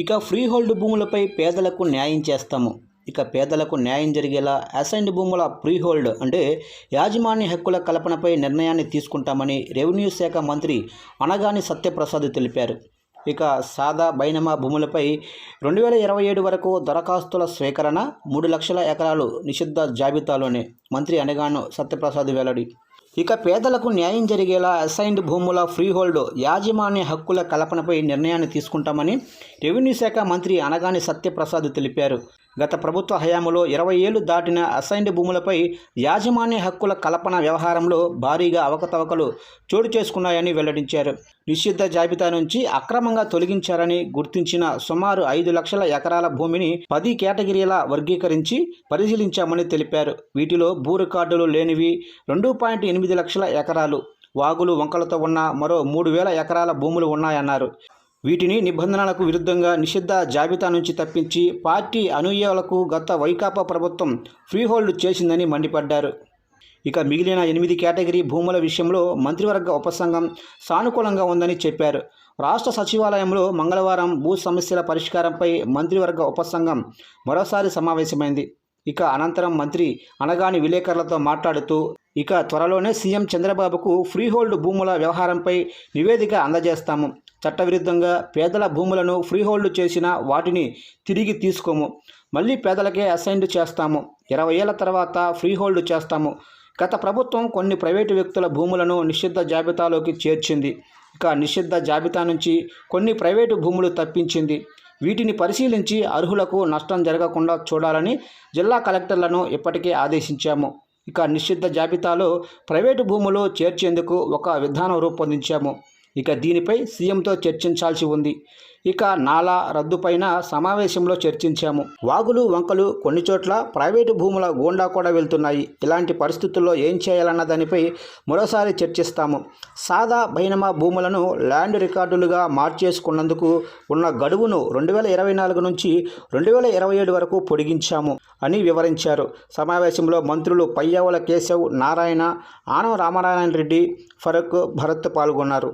ఇక free hold భూములపై పేదలకు న్యాయం చేస్తాము. ఇక పేదలకు న్యాయం జరిగేలా అసైన్డ్ భూముల ప్రీహోల్డ్ అంటే యాజమాన్య హక్కుల కల్పనపై నిర్ణయాన్ని తీసుకుంటామని రెవెన్యూ శాఖ మంత్రి అనగాని సత్యప్రసాద్ తెలిపారు. ఇక సాదా బైనమా భూములపై రెండు వేల ఇరవై ఏడు వరకు దరఖాస్తుల స్వీకరణ మూడు లక్షల ఎకరాలు నిషిద్ధ జాబితాలోనే మంత్రి అనగాను సత్యప్రసాద్ వెల్లడి. ఇక పేదలకు న్యాయం జరిగేలా అసైన్డ్ భూముల ఫ్రీహోల్డ్ యాజమాన్య హక్కుల కల్పనపై నిర్ణయాన్ని తీసుకుంటామని రెవెన్యూ శాఖ మంత్రి అనగాని సత్యప్రసాద్ తెలిపారు. గత ప్రభుత్వ హయాంలో ఇరవై ఏళ్ళు దాటిన అసైన్డ్ భూములపై యాజమాన్య హక్కుల కల్పన వ్యవహారంలో భారీగా అవకతవకలు చోటు చేసుకున్నాయని వెల్లడించారు. నిషిద్ధ జాబితా నుంచి అక్రమంగా తొలగించారని గుర్తించిన సుమారు ఐదు లక్షల ఎకరాల భూమిని పది కేటగిరీల వర్గీకరించి పరిశీలించామని తెలిపారు. వీటిలో భూ రికార్డులు లేనివి రెండు పాయింట్ ఎనిమిది లక్షల ఎకరాలు వాగులు వంకలతో ఉన్న మరో మూడు వేల ఎకరాల భూములు ఉన్నాయన్నారు. వీటిని నిబంధనలకు విరుద్ధంగా నిషిద్ధ జాబితా నుంచి తప్పించి పార్టీ అనుయాయులకు గత వైకాపా ప్రభుత్వం ఫ్రీహోల్డ్ చేసిందని మండిపడ్డారు. ఇక మిగిలిన ఎనిమిది కేటగిరీ భూముల విషయంలో మంత్రివర్గ ఉపసంఘం సానుకూలంగా ఉందని చెప్పారు. రాష్ట్ర సచివాలయంలో మంగళవారం భూ సమస్యల పరిష్కారంపై మంత్రివర్గ ఉపసంఘం మరోసారి సమావేశమైంది. ఇక అనంతరం మంత్రి అనగాని విలేకరులతో మాట్లాడుతూ ఇక త్వరలోనే సీఎం చంద్రబాబుకు ఫ్రీహోల్డ్ భూముల వ్యవహారంపై నివేదిక అందజేస్తాము. చట్టవిరుద్ధంగా పేదల భూములను ఫ్రీహోల్డ్ చేసిన వాటిని తిరిగి తీసుకోము. మళ్ళీ పేదలకే అసైన్డ్ చేస్తాము. ఇరవై ఏళ్ళ తర్వాత ఫ్రీహోల్డ్ చేస్తాము. గత ప్రభుత్వం కొన్ని ప్రైవేటు వ్యక్తుల భూములను నిషిద్ధ జాబితాలోకి చేర్చింది. ఇక నిషిద్ధ జాబితా నుంచి కొన్ని ప్రైవేటు భూములు తప్పించింది. వీటిని పరిశీలించి అర్హులకు నష్టం జరగకుండా చూడాలని జిల్లా కలెక్టర్లను ఇప్పటికే ఆదేశించాము. ఇక నిషిద్ధ జాబితాలో ప్రైవేటు భూములు చేర్చేందుకు ఒక విధానం రూపొందించాము. ఇక దీనిపై సీఎంతో చర్చించాల్సి ఉంది. ఇక నాలా రద్దుపైన సమావేశంలో చర్చించాము. వాగులు వంకలు కొన్ని చోట్ల ప్రైవేటు భూముల గోండా కూడా వెళ్తున్నాయి. ఇలాంటి పరిస్థితుల్లో ఏం చేయాలన్న దానిపై మరోసారి చర్చిస్తాము. సాదా బైనమా భూములను ల్యాండ్ రికార్డులుగా మార్చేసుకున్నందుకు ఉన్న గడువును రెండు వేల ఇరవై నాలుగు నుంచి రెండు వేల ఇరవై ఏడు వరకు పొడిగించాము అని వివరించారు. సమావేశంలో మంత్రులు పయ్యావుల కేశవ్ నారాయణ ఆనం రామనారాయణ రెడ్డి ఫరూక్ భరత్ పాల్గొన్నారు.